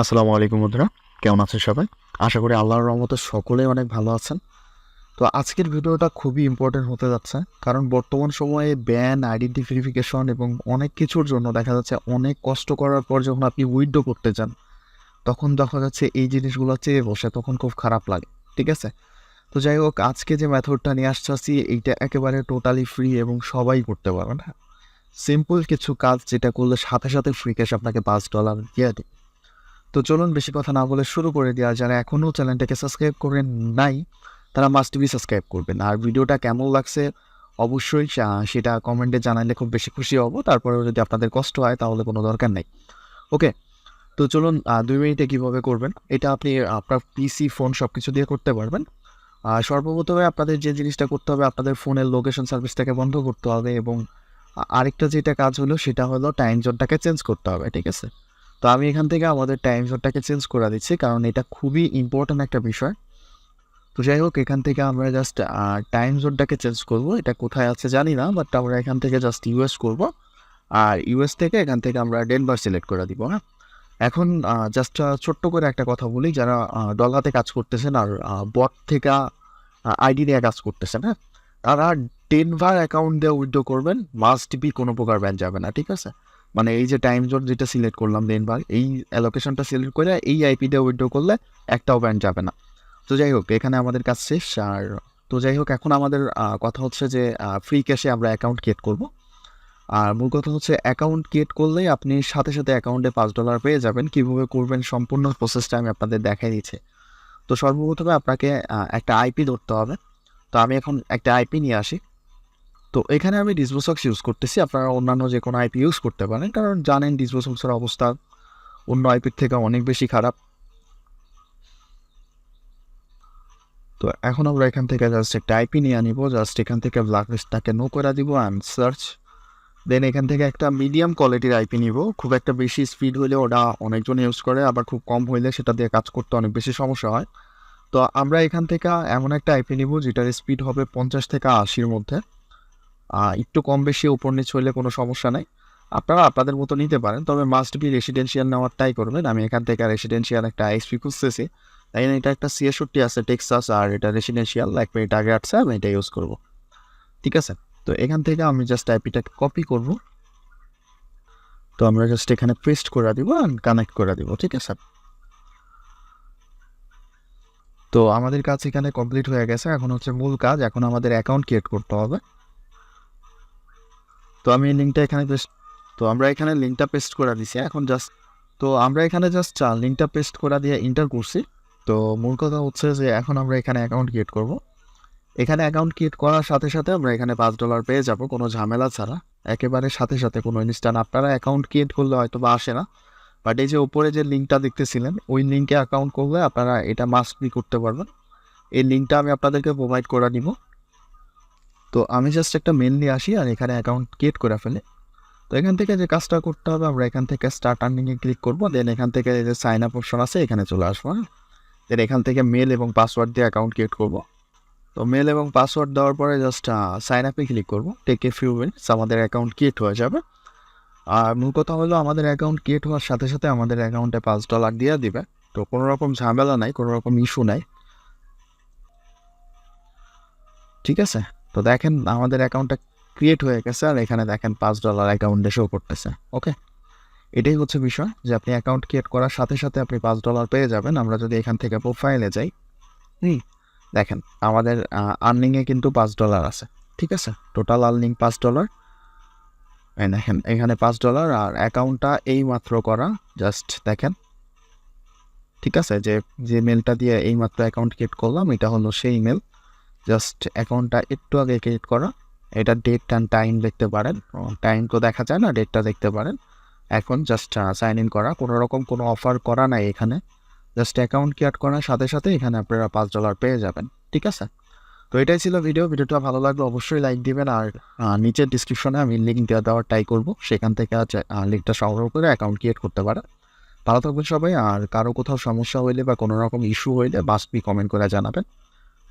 আসসালামু আলাইকুম বন্ধুরা, কেমন আছেন সবাই? আশা করি আল্লাহর রহমতে সকলেই অনেক ভালো আছেন। তো আজকের ভিডিওটা খুবই ইম্পর্টেন্ট হতে যাচ্ছে, কারণ বর্তমান সময়ে ব্যান আইডেন্টি ভেরিফিকেশন এবং অনেক কিছুর জন্য দেখা যাচ্ছে অনেক কষ্ট করার পর যখন আপনি উইথড্র করতে যান, তখন দেখা যাচ্ছে এই জিনিসগুলো চেয়ে বসে, তখন খুব খারাপ লাগে, ঠিক আছে? তো যাই হোক, আজকে যে মেথডটা নিয়ে আসছি এইটা একেবারে টোটালি ফ্রি এবং সবাই করতে পারবেন হ্যাঁ? সিম্পল কিছু কাজ যেটা করলে সাথে সাথে ফ্রি ক্যাশ আপনাকে পাঁচ ডলার দিয়ে দেয়। তো চলুন বেশি কথা না বলে শুরু করে দেওয়া যারা এখনও চ্যানেলটাকে সাবস্ক্রাইব করেন নাই, তারা মাস্ট বি সাবস্ক্রাইব করবেন। আর ভিডিওটা কেমন লাগছে অবশ্যই সেটা কমেন্টে জানালে খুব বেশি খুশি হব। তারপরেও যদি আপনাদের কষ্ট হয়, তাহলে কোনো দরকার নেই। ওকে, তো চলুন দুই মিনিটে কীভাবে করবেন? এটা আপনি, আপনার পিসি ফোন সব কিছু দিয়ে করতে পারবেন। আর সর্বপ্রথমে আপনাদের যে জিনিসটা করতে হবে, আপনাদের ফোনের লোকেশন সার্ভিসটাকে বন্ধ করতে হবে এবং আরেকটা যেটা কাজ হলো, সেটা হলো টাইম জোনটাকে চেঞ্জ করতে হবে, ঠিক আছে? তো আমি এখান থেকে আমাদের টাইম জোনটাকে চেঞ্জ করে দিচ্ছি, কারণ এটা খুবই ইম্পর্ট্যান্ট একটা বিষয়। তো যাই হোক, এখান থেকে আমরা জাস্ট টাইম জোনটাকে চেঞ্জ করব। এটা কোথায় আছে জানি না বাট আমরা এখান থেকে জাস্ট ইউএস করব। আর ইউএস থেকে এখান থেকে আমরা ডেনভার সিলেক্ট করে দিব হ্যাঁ? এখন জাস্ট ছোট্ট করে একটা কথা বলি, যারা ডলাতে কাজ করতেছেন আর বট থেকে আইডি দিয়ে কাজ করতেছেন হ্যাঁ? তারা ডেনভার অ্যাকাউন্ট দিয়ে উইথড্র করবেন মাস্ট বি কোনো প্রকার ব্যান যাবে না, ঠিক আছে? মানে এই যে টাইম জোন যেটা সিলেক্ট করলাম ডেনভার এই অ্যালোকেশনটা সিলেক্ট করে এই আইপি দিয়ে উইথড্র করলে একটাও ব্যান্ড যাবে না। তো যাই হোক, এখানে আমাদের কাজ শেষ। আর তো যাই হোক, এখন আমাদের কথা হচ্ছে যে ফ্রি ক্যাশে আমরা অ্যাকাউন্ট ক্রিয়েট করব। আর মূল কথা হচ্ছে অ্যাকাউন্ট ক্রিয়েট করলেই আপনি সাথে সাথে অ্যাকাউন্টে পাঁচ ডলার পেয়ে যাবেন। কীভাবে করবেন সম্পূর্ণ প্রসেসটা আমি আপনাদের দেখাই দিচ্ছি। তো সর্বপ্রথমে আপনাকে একটা আইপি ধরতে হবে। তো আমি এখন একটা আইপি নিয়ে আসি। তো এখানে আমি ডিসবোসক্স ইউজ করতেছি। আপনারা অন্যান্য যে কোনো আইপি ইউজ করতে পারেন। কারণ জানেন ডিসবোসক্সের অবস্থা অন্য আইপির থেকে অনেক বেশি খারাপ। তো এখন আমরা এখান থেকে জাস্ট একটা আইপি নিয়ে আনিব জাস্ট এখান থেকে ব্ল্যাক লিস্টটাকে নো করে দিব অ্যান্ড সার্চ দেন এখান থেকে একটা মিডিয়াম কোয়ালিটির আইপি নিব। খুব একটা বেশি স্পিড হলে ওটা অনেকজন ইউজ করে, আবার খুব কম হইলে সেটা দিয়ে কাজ করতে অনেক বেশি সমস্যা হয়। তো আমরা এখান থেকে এমন একটা আইপি নিব, যেটার স্পিড হবে পঞ্চাশ থেকে আশির মধ্যে। একটু কম বেশি উপর নিচ হইলে কোনো সমস্যা নাই। আপনারা আপনাদের মতো নিতে পারেন, তবে মাস্ট বি রেসিডেন্সিয়াল নেওয়ার ট্রাই করবেন। আমি এখান থেকে রেসিডেন্সিয়াল একটা আইএসপি খুঁজতেছি। তাই এটা একটা সিএসওটি আছে টেক্সাস আর এটা রেসিডেন্সিয়াল এক মিনিট আগে আসছে, আমি এটা ইউজ করব। ঠিক আছে? তো এখান থেকে আমি জাস্ট আইপিটাকে কপি করব। তো আমরা জাস্ট এখানে পেস্ট করে দিব অ্যান্ড কানেক্ট করে দিব, ঠিক আছে? তো আমাদের কাজ এখানে কমপ্লিট হয়ে গেছে। এখন হচ্ছে মূল কাজ, এখন আমাদের অ্যাকাউন্ট ক্রিয়েট করতে হবে। তো আমি লিঙ্কটা এখানে পেস্ট তো আমরা এখানে লিঙ্কটা পেস্ট করে দিছি। এখন জাস্ট তো আমরা এখানে জাস্ট লিঙ্কটা পেস্ট করে দিয়ে ইন্টার করছি। তো মূল কথা হচ্ছে যে এখন আমরা এখানে অ্যাকাউন্ট ক্রিয়েট করব। এখানে অ্যাকাউন্ট ক্রিয়েট করার সাথে সাথে আমরা এখানে পাঁচ ডলার পেয়ে যাব, কোনো ঝামেলা ছাড়া। একেবারে সাথে সাথে কোনো ইনস্ট্যান্ট আপনারা অ্যাকাউন্ট ক্রিয়েট করলে হয়তো বা আসে না। বাট এই যে উপরে যে লিঙ্কটা দেখতেছিলেন, ওই লিঙ্কে অ্যাকাউন্ট করলে আপনারা এটা মাস্ট বি করতে পারবেন। এই লিঙ্কটা আমি আপনাদেরকে প্রোভাইড করে দিব। তো আমি জাস্ট একটা মেল নিয়ে আসি আর এখানে অ্যাকাউন্ট ক্রিয়েট করে ফেলে। তো এখান থেকে যে কাজটা করতে হবে, আমরা এখান থেকে স্টার্ট আর্নিংয়ে ক্লিক করব দেন এখান থেকে যে সাইন আপ অপশন আছে, এখানে চলে আসব হ্যাঁ? দেন এখান থেকে মেল এবং পাসওয়ার্ড দিয়ে অ্যাকাউন্ট ক্রিয়েট করব। তো মেল এবং পাসওয়ার্ড দেওয়ার পরে জাস্ট সাইন আপে ক্লিক করব। টেক এ ফিউ মিনিটস আমাদের অ্যাকাউন্ট ক্রিয়েট হয়ে যাবে। আর মূল কথা হলো, আমাদের অ্যাকাউন্ট ক্রিয়েট হওয়ার সাথে সাথে আমাদের অ্যাকাউন্টে পাঁচ ডলার দিয়ে দিবে। তো কোনো রকম ঝামেলা নাই, কোনো রকম ইস্যু নাই। ঠিক আছে? তো দেখেন আমাদের অ্যাকাউন্টটা ক্রিয়েট হয়ে গেছে আর এখানে দেখেন পাঁচ ডলার অ্যাকাউন্টে শো করতেছে ওকে এটাই হচ্ছে বিষয় যে আপনি অ্যাকাউন্ট ক্রিয়েট করার সাথে সাথে আপনি পাঁচ ডলার পেয়ে যাবেন। আমরা যদি এখান থেকে প্রোফাইলে যাই, হুম, দেখেন আমাদের আর্নিংয়ে কিন্তু পাঁচ ডলার আছে, ঠিক আছে? টোটাল আর্নিং পাঁচ ডলার দেখেন, এখানে পাঁচ ডলার আর অ্যাকাউন্টটা এই মাত্র করা জাস্ট দেখেন, ঠিক আছে? যে যে মেলটা দিয়ে এইমাত্র অ্যাকাউন্ট ক্রিয়েট করলাম, এটা হলো সেই মেল জাস্ট অ্যাকাউন্টটা একটু আগে ক্রিয়েট করা। এটা ডেট অ্যান্ড টাইম দেখতে পারেন। টাইম তো দেখা যায় না ডেটটা দেখতে পারেন। এখন জাস্ট সাইন ইন করা। কোনো রকম কোনো অফার করা নাই এখানে। জাস্ট অ্যাকাউন্ট ক্রিয়েট করার সাথে সাথে এখানে আপনারা পাঁচ ডলার পেয়ে যাবেন। ঠিক আছে? তো এটাই ছিল ভিডিও ভিডিওটা ভালো লাগলে অবশ্যই লাইক দিবেন। আর নিচের ডিসক্রিপশনে আমি লিঙ্ক দেওয়া দেওয়ার ট্রাই করব। সেখান থেকে লিঙ্কটা সংগ্রহ করে অ্যাকাউন্ট ক্রিয়েট করতে পারেন। ভালো থাকবেন সবাই। আর কারও কোথাও সমস্যা হইলে বা কোনো রকম ইস্যু হইলে বাস বি কমেন্ট করে জানাবেন।